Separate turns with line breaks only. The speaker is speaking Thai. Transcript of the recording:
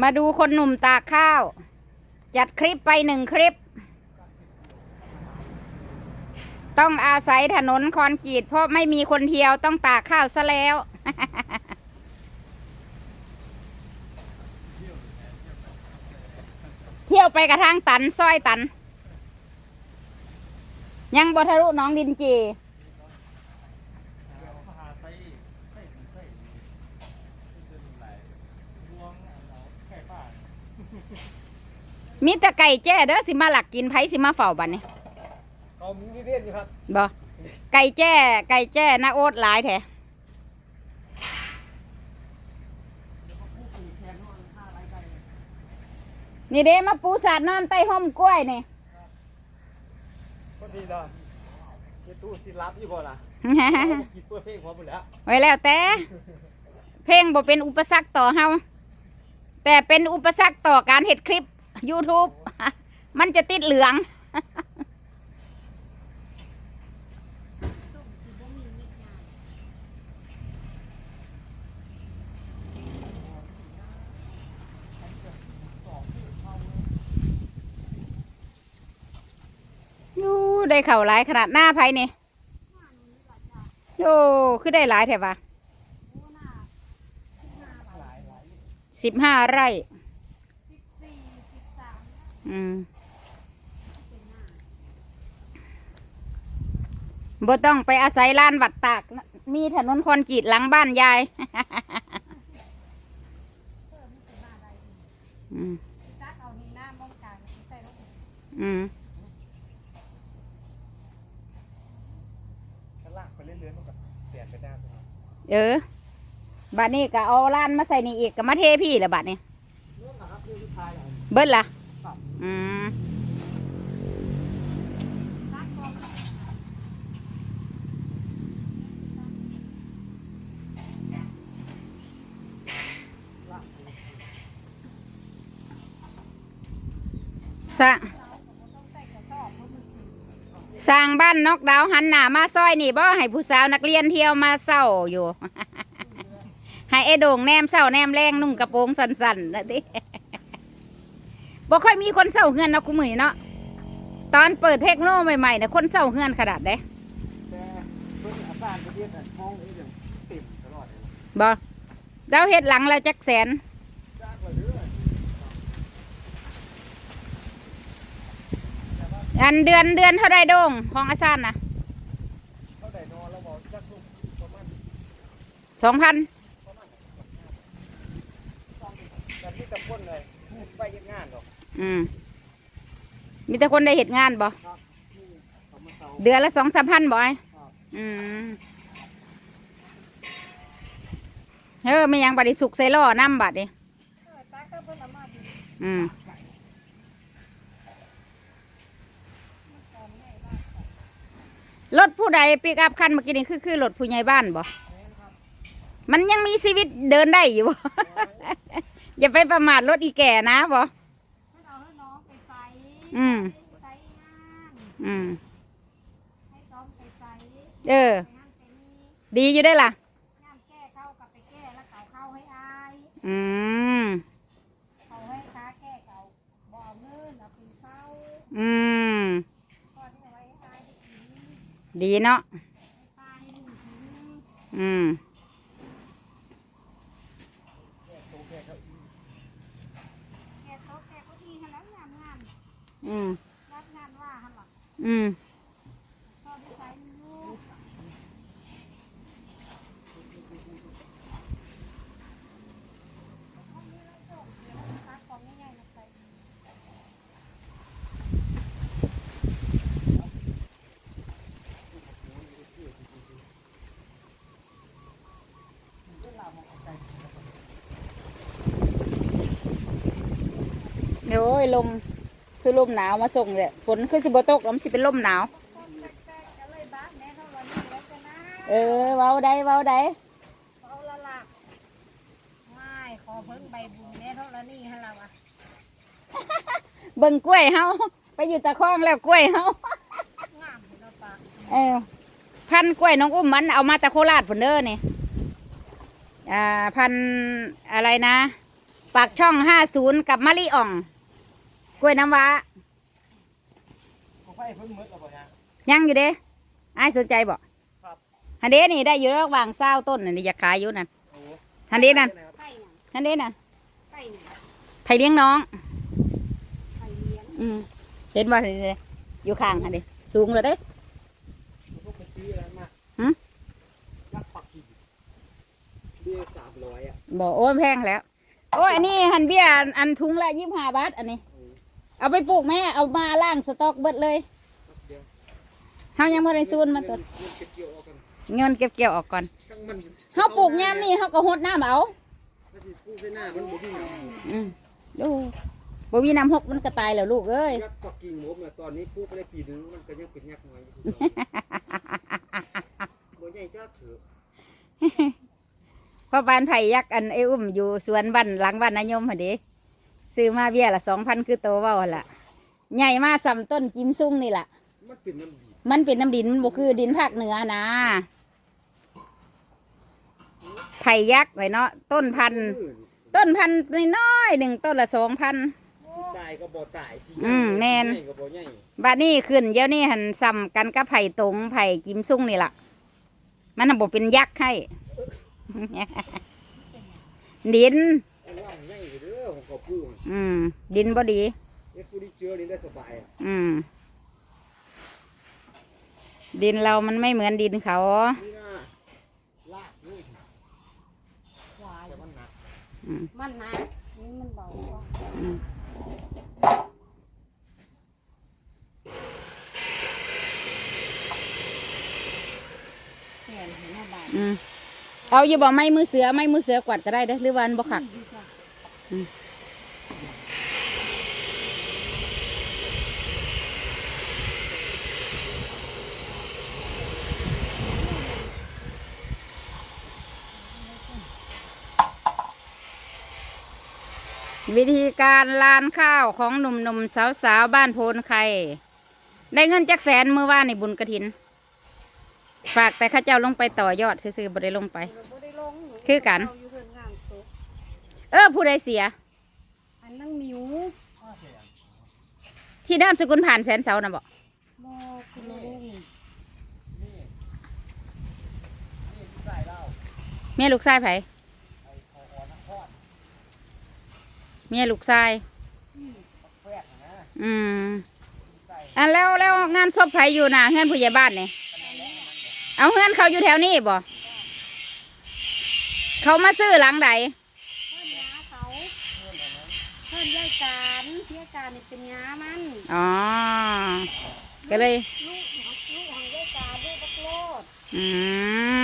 มาดูคนหนุ่มตากข้าว จัดคลิปไปหนึ่งคลิป ต้องอาศัยถนนคอนกรีตเพราะไม่มีคนเที่ยวต้องตากข้าวซะแล้ว เที่ยวไปกระทั่งตันซอยตัน ยังบทะลุน้องดินจี มีแต่ไก่แจ้เด้อสิมาหลักกินไผสิมาเฝ้าบัดนี้
เอามีพี่เพี้ยนอยู่ครับ
บ่ไก่แจ้ ไก่แจ้นาโอ๊ตหลายแท้นี่เด้มาปูสาดนอนใต้ห่มกล้วยนี่
คนดีเนาะเกตู้สิรับอยู่บ่ล่ะเอามากินเพื่อเพลงพร้อมหมดแล้ว
ไว้แล้วแต่ เพลงบ่เป็นอุปสรรคต่อเฮา แต่เป็นอุปสรรคต่อการเฮ็ดคลิป YouTube มันจะติดเหลืองยูได้เข่าหลายขนาดหน้าไผนี่โอ้คือได้หลายแถบะ สิบห้าไร่อืมบ่ต้องไปอาศัยลานวัดตาก มีถนนคอนกรีตหลังบ้านยายอืมอืม
ชั้นล่างไปเรื่อยๆมันก็เปลี่ยนไปหน้าตัว
เออ บัดนี้ก็เอาล้านมาใส่นี่อีกก็มาเทพี่ละบัดนี้
เรื่องนะครับเรื่องสุดท้ายแล้ว
เบิ้ลละ
ครับ
อืมสร้างสร้างบ้านนกดาวหันหน้ามาซอยนี่บ่ให้ผู้สาวนักเรียนเที่ยวมาเศร้าอยู่ ให้ไอ้โด่งแนมเศร้าแนมแรงนุ่งกระโปรงสั้นๆนะดิบ่ค่อยมีคนเศร้าเฮือนเนาะกูมือเนาะตอนเปิดเทคโนใหม่ๆเนี่ยคนเศร้าเฮือนขนาดเด้
แต่เราเทศน่ะห้องนี้อย่างเต็มตลอดเลย
บ่เราเฮ็ดหลังละจักแสน
อั
นเดือนเดือนเท่าไรโดงของอาซานนะ
เท่าใด แบบนี้ตะคนเลยไปยังงานหรอก
อืมมีแต่คนได้เห็ดงานบ่
เขามาเซา
เดือนละสองสามพันบ่ไอ้อืมเออไม่ยังบัดนี้สุกใส่ล่อน้ำบัดนี่อืมรถผู้ใดปิกอัพคันเมื่อกี้นี่คือคือรถผู้ใหญ่บ้านบ่ มันยังมีชีวิตเดินได้อยู่บ่ อย่าไปประมาทรถอีแก่นะบ่
เอาให้น้องไปใส่
อืม
ใส่งาน
อืม
ให้ซ้อมไปใส่
เออ
ไปนั่นไปนี่
ดีอยู่ได้อล่ะ
งานแก้เข้ากับไปแก้แล้วเขาเข้าให้อาย
อืม
เขาให้ค้าแก้เขาบ่เอาเงินเอาคืนเข้า
อืม
ก่อนที่เอาไว้ให้อายได้กิน
ดีเนาะ
ให้ป้าให้ลุงกิน
อืม
แก้โต๊ะแก้เก้าอี้ให้แล้วงานงาน
อืม
รับงานว่าหันหลัง
อืม
ชอบที่ใส่ลูก
เดี๋ยวลม คือลมหนาวมาส่งเลยฝนคือสิบตกแล้วมันสิเป็นลมหนาว
ต้นแรกๆก็เลยบ้านแม่เท่าวันนี้แล้วจะนะ
เออเว้าได้เว้าได้
เอาละล่ะไม่ขอเพิ่งใบบุญแม่เท่าละนี่ฮะล่ะวะ
เบิ่งกล้วยเฮาไปอยู่ตะคองแล้วกล้วยเฮางา
มเนาะปะ
เออพันธุ์กล้วยน้องอุ้มมันเอามาตะโคราชผนเด้อนี่อ่าพันธุ์อะไรนะ ปากช่องห้าศูนย์กับมะลิอ่อง กล้วยน้ำว้า
ของไฟเพิ่นหมดแล้วบ่เนี่ย
ยังอยู่เด้ไอ้ายสนใจบ่
ครับ
ฮันเด้นี่ได้อยู่ระหว่างเศร้าต้นนี่อยากขายอยู่นั่น
โอ้
ฮันเด้นั่น
ไก่น่ะ
ฮันเด้นั่น
ไก่น่ะ
ไผเลี้ยงน้อง
ไก่เลี้ยง
อืมเห็นว่าเด้อยู่ข้างฮันเด้สูงเลยเด้
ลูกไปซื้ออะไรมา
หึ
ยักษ์ปักกิ่งเบี้ยสามร้อยอะ
บอกโอ้ยแพงแล้ว โอ้ยอันนี้หันเบี้ยอันอันทุงละยี่สิบห้าบาทอันนี้
โอ้
เอาไปปลูกไหมเอามาล่างสต็อกเบิดเลย
ครับเดี๋ยว
เฮายังบ่ได้ซูนมาต้น
เงินเก็บเกี่ยวเอากัน
เงินเก็บเกี่ยวออกก่อน
ทั้งมัน
เฮาปลูกยามนี้เฮาก็หดน้ำเอา
ถ้าสิปลูกใส่หน้ามันบ่มีน้ำ
อืมดูบ่มีน้ำหกมันก็ตายแล้วลูกเอ้ย
ยักษ์ปักกิ่งผมน่ะตอนนี้ปลูกไปได้ปีหนึงมันก็ยังเป็นยักษ์น้อยอยู่บ่ใหญ่จ้าเถอะ
พ่อบ้านไผ่ยักษ์อันไอ้อุ้มอยู่สวนบ้านหลังบ้านนายมหั่นเด้ ซื้อมาเบี้ยละสองพันคือโตเว้าหั่นล่ะใหญ่มาสำต้นกิมซุ่งนี่ล่ะ
มันเป็นน้ำดี
มันเป็นน้ำดินมันบ่คือดินภาคเหนือนะไผ่ยักษ์ไว้เนาะต้นพันธุ์
มื้อ
ต้นพันธุ์น้อยๆหนึ่งต้นละสองพัน
สิตายก็บ่ตายสิ
อืมแม่น
ใหญ่ก็บ่ใหญ่
บาดนี้ขึ้นเดี๋ยวนี้หันซ้ำกันกับไผ่ตรงไผ่กิมซุ่งนี่ล่ะ มันน่ะบ่เป็นยักษ์ให้ ดิน
ไอ้ว่า มันใหญ่อยู่เด้อของเขาปลูก
อืม ดินบ่ดี
ไอ้ผู้ที่เจอนี่ได้สบายอะ
อืม ดินเรามันไม่เหมือนดินเขา
นี่นะลากนี่
ควาย
แต่มันหนัก
มันหนะนี่มันเบากว่า
อืม
แขนเห็นหน้าบาน
อืมเอาอยู่บ่ไม้มือเสือไม้มือเสือกวัดก็ได้เด้อหรือวาอันบ่ขัก วิธีการลานข้าวของหนุ่มๆสาวๆบ้านโพนไข่ได้เงินจักแสนเมื่อว่านในบุญกระถิน ฝากแต่ข้าเจ้าลงไปต่อยอดซื้อๆบ่ได้ลงไป คือกัน เออผู้ใดเสีย
อันนั่งมิว
ที่ด้ามสกุลผ่านแสนเสานะบอก
โมคุณลุง
ใส่เหล้า
เมียลูกชายไผ
ไอ้คออ่อนนักทอด
เมียลูกชาย
แฝดนะ
อืมอันแล้วแล้วงานศพไผอยู่น่ะเฮือนผู้ใหญ่บ้านนี่เอาเฮือนเขาอยู่แถวนี้บ่เขามาซื้อหลังใด
เพิ่นย้าเขาเพิ่นยายการยายการนี่เป็นย้ามัน
อ๋อก็เลย
ลูกของลูกของยายการลูกบักโลด
อืม